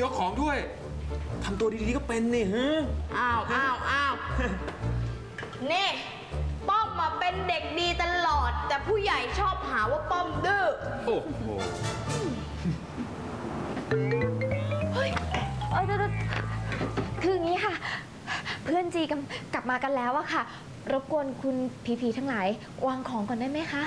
ช่วยยกของด้วยทำตัวดีๆก็เป็นนี่ฮะอ้าวอ้าวอ้าวนี่ ป้อมมาเป็นเด็กดีตลอด แต่ผู้ใหญ่ชอบหาว่าป้อมดื้อโอ้โหเอ้ยเดี๋ยวๆคืออย่างนี้ค่ะ เพื่อนจีกำกลับมากันแล้วอะค่ะ รบกวนคุณผีผีๆทั้งหลายวางของก่อนได้ไหมคะ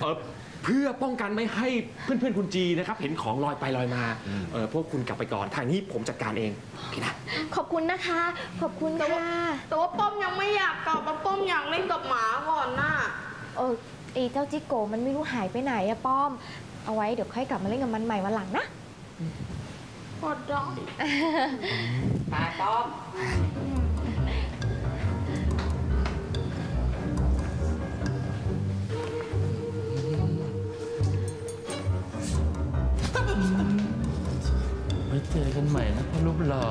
เออ เพื่อป้องกันไม่ให้เพื่อนๆคุณจีนะครับ เห็นของลอยไปลอยมาเออพวกคุณกลับไปก่อนทางนี้ผมจัดการเองพี่นะ ขอบคุณนะคะ ขอบคุณค่ะแต่ว่าป้อมยังไม่อยากกลับมาป้อมอยากเล่นกับหมาก่อนน่ะเออไอเจ้าจิโกะมันไม่รู้หายไปไหนอะป้อม เอาไว้เดี๋ยวค่อยกลับมาเล่นกับมันใหม่วันหลังนะพอดองตาต้อม กันใหม่นะพ่อรูปหล่อ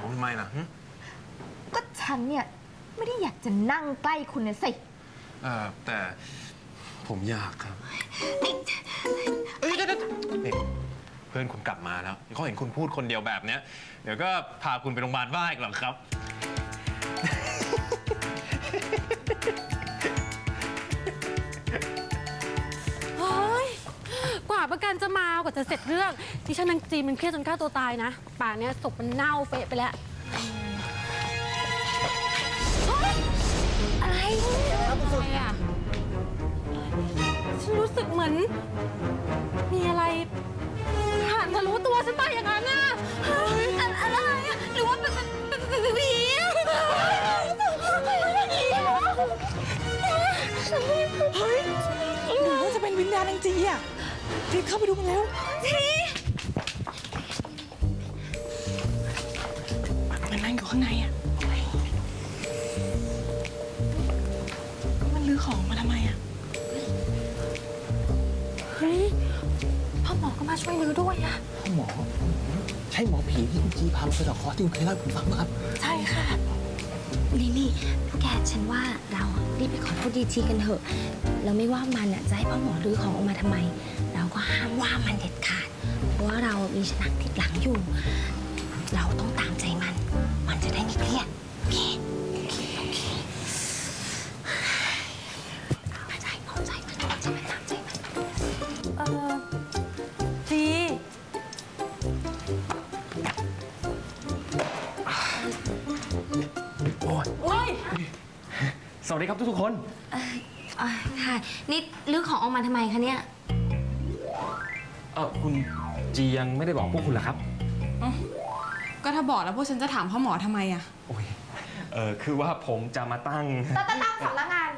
ผมทำไมล่ะก็ฉันเนี่ยไม่ได้อยากจะนั่งใกล้คุณนะสิ เออแต่ผมอยากครับเอ้ยเดี๋ยวๆนี่เพื่อนคุณกลับมาแล้วเขาเห็นคุณพูดคนเดียวแบบเนี้ยเดี๋ยวก็พาคุณไปโรงพยาบาลบ้าอีกหรอกครับาประกันจะมากว่าจะเสร็จเรื่องที่ฉันนางจีนมันเครียดจนฆ่าตัวตายนะ ป่านเนี้ยศพมันเน่าเฟะไปแล้วอะไรอะไรอะฉันรู้สึกเหมือน มีอะไรผ่านทะลุตัวฉันไปอย่างนั้นน่ะเฮ้ยอะอะไรอะหรือว่าเป็นเป็นเป็นเป็นผีอะเฮ้ยหรือว่าจะเป็นวิญญาณนางจีอะ รีบเข้าไปดูกันแล้วจีมันนั่งอยู่ข้างในอะมันลื้อของมาทำไมอะเฮ้ยพ่อหมอก็มาช่วยลื้อด้วยอะพ่อหมอ ใช่หมอผีที่คุณจีพามาไปดอกคอที่คุณเคยเล่าให้ผมฟังไหมครับ ใช่ค่ะนี่นี่แกฉันว่าเรารีบไปขอโทษดีทีกันเถอะ เราไม่ว่ามันอะจะให้พ่อหมอรื้อของออกมาทำไม ก็ห้ามว่ามันเด็ดขาด เพราะว่าเรามีฉนักติดหลังอยู่ เราต้องตามใจมัน มันจะได้ไม่เครียดโอเคโอเคโอเคเข้าใจเข้าใจมันเข้าใจมันตามใจมันเออจีโอ้ยโอ้ยสวัสดีครับทุกๆคนอะค่ะ นี่รื้อของออกมาทำไมคะเนี่ย เออคุณจียังไม่ได้บอกพวกคุณเหรอครับก็ถ้าบอกแล้วพวกฉันจะถามพ่อหมอทำไมอะโอ้ยเออคือว่าผมจะมาตั้ง ตั้งตั้งตั้งสำนักงาน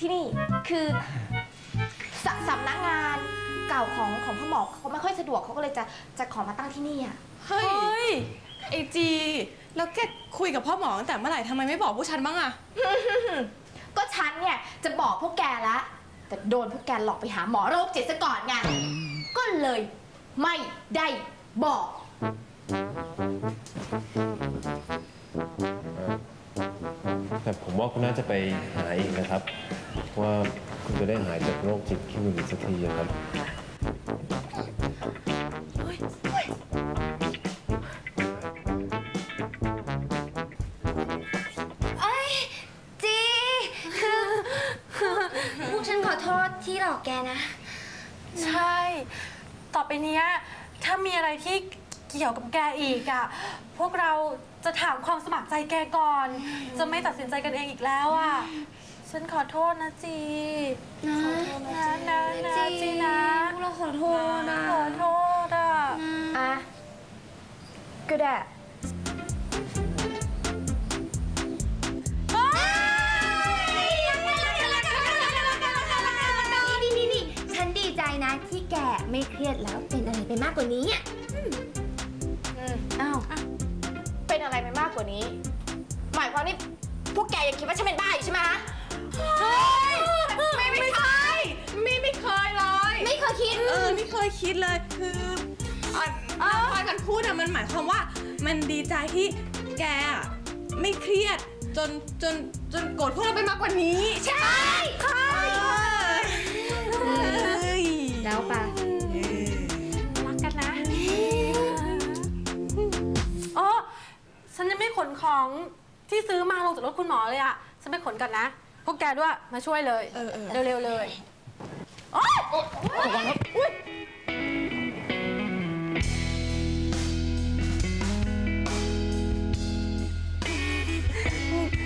ที่นี่คือสสำนักงานเก่าของของพ่อหมอเขาไม่ค่อยสะดวกเขาก็เลยจะจะขอมาตั้งที่นี่อะเฮ้ยไอจี แล้วแกคุยกับพ่อหมอตั้งแต่เมื่อไหร่ทำไมไม่บอกพวกฉันบ้างอะก็ฉันเนี่ยจะบอกพวกแกละแต่โดนพวกแกหลอกไปหาหมอโรคจิตซะก่อนไง ก็เลยไม่ได้บอก แต่ผมว่าคุณน่าจะไปหาอีกนะครับ ว่าคุณจะได้หายจากโรคจิตขี้หงุดหงิดสักทีอะครับ เนี้ยถ้ามีอะไรที่เกี่ยวกับแกอีกอะพวกเราจะถามความสมัครใจแกก่อน จะไม่ตัดสินใจกันเองอีกแล้วอะฉันขอโทษนะจีนะนะนะนะจีนะพวกเราขอโทษนะขอโทษอะอะก็ได้ ที่แกไม่เครียดแล้วเป็นอะไรไปมากกว่านี้อะอ้าวเป็นอะไรไปมากกว่านี้ หมายความนี่พวกแกยังคิดว่าฉันเป็นบ้าอยู่ใช่ไหมฮะไม่ไม่ใช่ไม่ไม่เคยเลย ไม่เคยคิด เออไม่เคยคิดเลยคืออ่อนพลอยมันพูดอะมันหมายความว่า มันดีใจที่แกอะไม่เครียดจนจนจนโกรธพวกเราไปมากกว่านี้ ใช่ ใช่ เฮ้ย แล้วปะ นยังไม่ขนของที่ซื้อมาลงจากรถคุณหมอเลยอะฉันไปขนก่อนนะ พวกแกด้วยมาช่วยเลย เออเออ เร็วๆเลยโอ๊ยอุ๊ย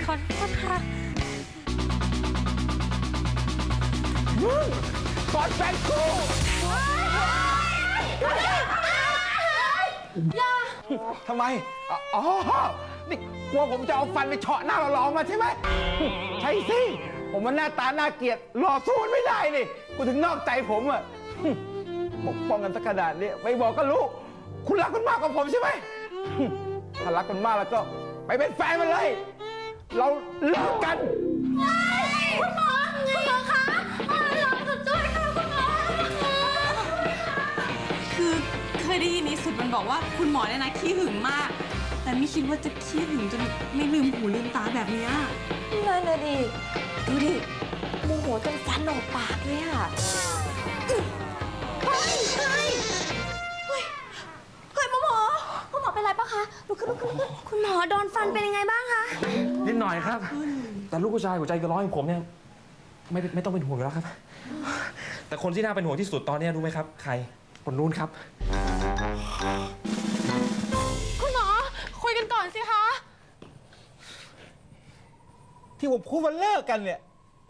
ขอโทษค่ะกอดแฟนกู ทำไม อ๋อ นี่กลัวผมจะเอาฟันไปเฉาะหน้าเราลองมาใช่ไหม ใช่สิ ผมมันหน้าตาน่าเกลียดหล่อสู้มันไม่ได้นี่กูถึงนอกใจผมอะปกป้องกันสักขนาดนี้ไม่บอกก็รู้ คุณรักมันมากกว่าผมใช่ไหม ถ้ารักมันมากแล้วก็ไปเป็นแฟนมันเลย เราเลิกกันคุณหมอคุณหมอคะ ยได้ยินนิสุดมันบอกว่าคุณหมอเนี่ยนะขี้หึงมาก แต่ไม่คิดว่าจะขี้หึงจนไม่ลืมหูลืมตาแบบเนี้ยนั่นน่ะดิดูดิโมโหจนฟันออกปากเลยอะเฮ้ยเฮ้ยเฮ้ยเฮ้ยหมอหมอคุณหมอเป็นไรปะคะลุกขึ้นลุกขึ้นลุกขึ้นคุณหมอโดนฟันเป็นยังไงบ้างคะ นิดหน่อยครับ แต่ลูกผู้ชายหัวใจกระร้อนอย่างผมเนี่ยไม่ไม่ต้องเป็นห่วงอยู่แล้วครับ แต่คนที่น่าเป็นห่วงที่สุดตอนเนี้ยรู้ไหมครับ ใครคนนู้นครับ คุณหมอ คุยกันก่อนสิคะ ที่ผมพูดว่าเลิกกันเนี่ย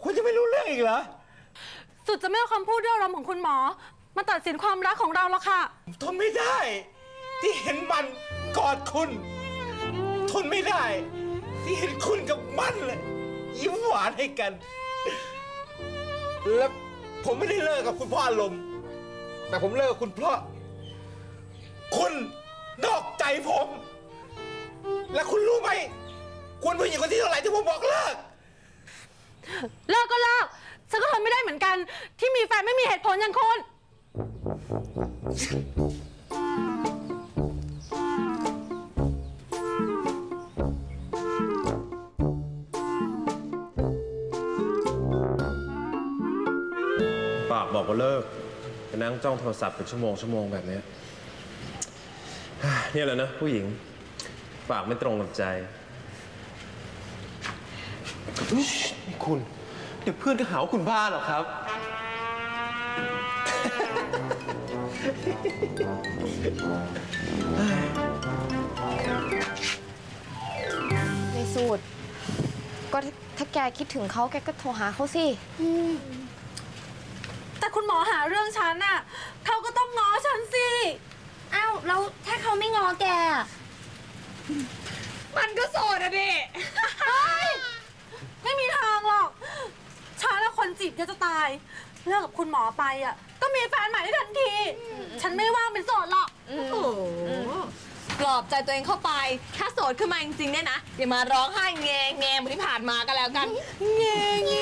คุณจะไม่รู้เรื่องอีกเหรอ สุดจะไม่เอาคำพูดเรื่องอารมณ์ของคุณหมอ มาตัดสินความรักของเราแล้วค่ะ ทนไม่ได้ ที่เห็นมันกอดคุณ ทนไม่ได้ ที่เห็นคุณกับมันเลยยิ้มหวานให้กัน แล้วผมไม่ได้เลิกกับคุณเพราะอารมณ์แต่ผมเลิกกับคุณเพราะ คุณนอกใจผม และคุณรู้ไหม คุณผู้หญิงคนที่เท่าไหร่ที่ผมบอกเลิก เลิกก็เลิก ฉันก็ทนไม่ได้เหมือนกัน ที่มีแฟนไม่มีเหตุผลอย่างคุณ ปากบอกว่าเลิกไปนั่งจ้องโทรศัพท์เป็นชั่วโมงชั่วโมงแบบเนี้ย เนี่ยแหละนะผู้หญิงปากไม่ตรงกับใจคุณ เดี๋ยวเพื่อนก็หาว่าคุณบ้าหรอกครับ ในสูตร ก็ถ้าถ้าแกคิดถึงเขาแกก็โทรหาเขาสิ แต่คุณหมอหาเรื่องฉันน่ะ เขาก็ต้องง้อฉันสิ อ้าวแล้วถ้า เขาไม่งอแกอะมันก็โสดอะดิไม่มีทางหรอกฉันและคนจีบเยอะจะตาย เลิกกับคุณหมอไปอะ ก็มีแฟนใหม่ได้ทันที ฉันไม่ว่างเป็นโสดหรอก โอ้โหปลอบใจตัวเองเข้าไป ถ้าโสดขึ้นมาจริงๆเนี่ยนะ อย่ามาร้องไห้แงแงเหมือนที่ผ่านมาก็แล้วกัน แงแง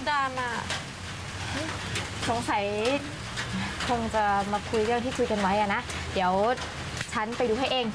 ดดามาสงสัยคงจะมาคุยเรื่องที่คุยกันไว้อะนะ เดี๋ยวฉันไปดูให้เอง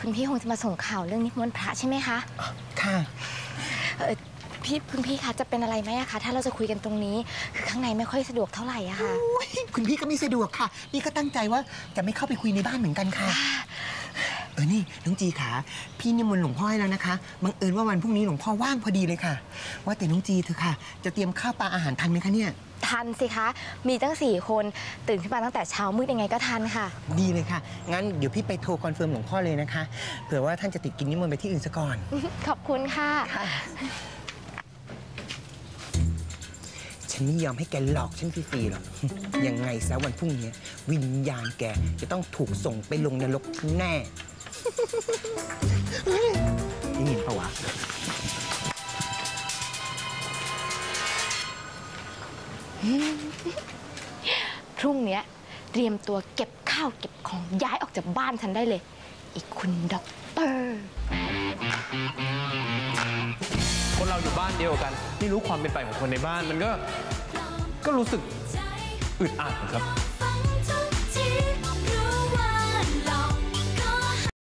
ค่ะคุณพี่นี่คุณพี่คงจะมาส่งข่าวเรื่องนิมนต์พระใช่ไหมคะค่ะเออพี่คุณพี่คะจะเป็นอะไรไหมอะคะถ้าเราจะคุยกันตรงนี้คือข้างในไม่ค่อยสะดวกเท่าไหร่อะค่ะอุ๊ยคุณพี่ก็ไม่สะดวกค่ะ นี่ก็ตั้งใจว่าจะไม่เข้าไปคุยในบ้านเหมือนกันค่ะเออนี่น้องจีขาพี่นิมนต์หลวงพ่อให้แล้วนะคะบังเอิญว่าวันพรุ่งนี้หลวงพ่อว่างพอดีเลยค่ะ ว่าแต่น้องจีเธอะค่ะ จะเตรียมข้าวปลาอาหารทันไหมคะเนี่ยทันสิคะ มีตั้งสี่คนตื่นขึ้นมาตั้งแต่เช้ามืดยังไงก็ทันค่ะ ดีเลยค่ะ งั้นเดี๋ยวพี่ไปโทรคอนเฟิร์มหลวงพ่อเลยนะคะ เผื่อว่าท่านจะติดกินนิมนต์ไปที่อื่นซะก่อน ขอบคุณค่ะ ฉันไม่ยอมให้แกหลอกฉันฟรีๆหรอก ยังไงซะวันพรุ่งนี้ วิญญาณแกจะต้องถูกส่งไปลงนรกแน่ ได้ยินปะวะพรุ่งเนี้ยเตรียมตัวเก็บข้าวเก็บของย้ายออกจากบ้านฉันได้เลย อีกคุณด็อกเตอร์ คนเราอยู่บ้านเดียวกันไม่รู้ความเป็นไปของคนในบ้าน มันก็ก็รู้สึกอึดอัดนะครับ